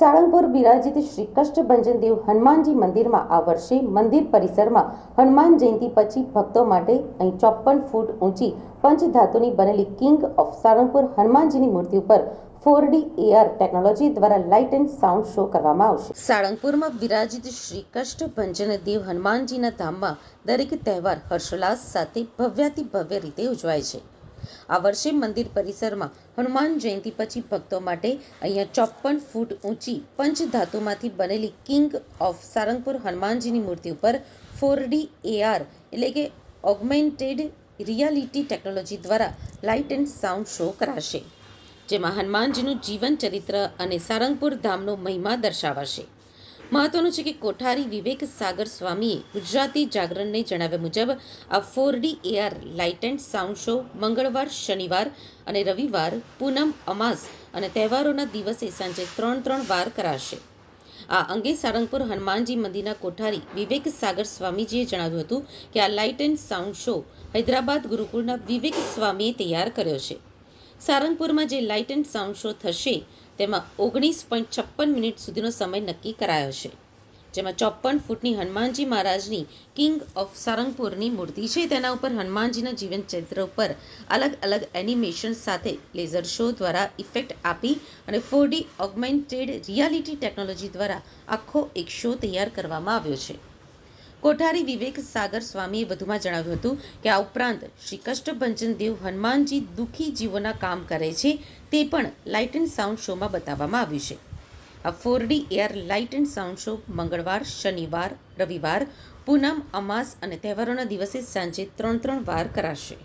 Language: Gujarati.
વિરાજિત શ્રી કષ્ટભંજન દેવ હનુમાનજી મંદિરમાં આ વર્ષે મંદિર પરિસરમાં હનુમાન જયંતિ પછી ભક્તો માટે અહીં ચોપ્પન ફૂટ ઊંચી પંચધાતુની બનેલી કિંગ ઓફ સાળંગપુર હનુમાનજીની મૂર્તિ ઉપર ફોરડી એઆર ટેકનોલોજી દ્વારા લાઇટ એન્ડ સાઉન્ડ શો કરવામાં આવશે. સાળંગપુરમાં વિરાજિત શ્રી કષ્ટભંજન દેવ હનુમાનજીના ધામમાં દરેક તહેવાર હર્ષોલ્લાસ સાથે ભવ્યાતિ ભવ્ય રીતે ઉજવાય છે. આ વર્ષે મંદિર પરિસરમાં હનુમાન જયંતિ પછી ભક્તો માટે અહીંયા ચોપ્પન ફૂટ ઊંચી પંચધાતુમાંથી બનેલી કિંગ ઓફ સારંગપુર હનુમાનજીની મૂર્તિ ઉપર ફોરડી એઆર એટલે કે ઓગમેન્ટેડ રિયાલિટી ટેકનોલોજી દ્વારા લાઇટ એન્ડ સાઉન્ડ શો કરાશે, જેમાં હનુમાનજીનું જીવન ચરિત્ર અને સારંગપુર ધામનો મહિમા દર્શાવાશે. મહત્વનું છે કે કોઠારી વિવેક સાગર સ્વામીએ ગુજરાતી જાગરણને જણાવ્યા મુજબ આ four D AR light and sound show મંગળવાર, શનિવાર અને રવિવાર પૂનમ, અમાસ અને તહેવારોના દિવસે સાંજે ત્રણ ત્રણ વાર કરાશે. આ અંગે સારંગપુર હનુમાનજી મંદિરના કોઠારી વિવેક સાગર સ્વામીજીએ જણાવ્યું હતું કે આ light and sound show Hyderabad ગુરુકુળના Vivek સ્વામીએ તૈયાર કર્યો છે. સારંગપુરમાં જે લાઇટ એન્ડ સાઉન્ડ શો થશે, તેમાં ઓગણીસ પોઈન્ટ છપ્પન મિનિટ સુધીનો સમય નક્કી કરાયો છે. જેમાં ચોપ્પન ફૂટની હનુમાનજી મહારાજની કિંગ ઓફ સારંગપુરની મૂર્તિ છે. તેના ઉપર હનુમાનજીના જીવન ચરિત્ર ઉપર અલગ અલગ એનિમેશન સાથે લેઝર શો દ્વારા ઇફેક્ટ આપી અને ફોરડી ઓગમેન્ટેડ રિયાલિટી ટેકનોલોજી દ્વારા આખો એક શો તૈયાર કરવામાં આવ્યો છે. કોઠારી વિવેક સાગર સ્વામીએ વધુમાં જણાવ્યું હતું કે આ ઉપરાંત શ્રી કષ્ટભંજન દેવ હનુમાનજી દુઃખી જીવોના કામ કરે છે તે પણ લાઇટ એન્ડ સાઉન્ડ શોમાં બતાવવામાં આવ્યું છે. આ four D AR light and sound show મંગળવાર, શનિવાર, રવિવાર, પૂનમ, અમાસ અને તહેવારોના દિવસે સાંજે ત્રણ ત્રણ વાર કરાશે.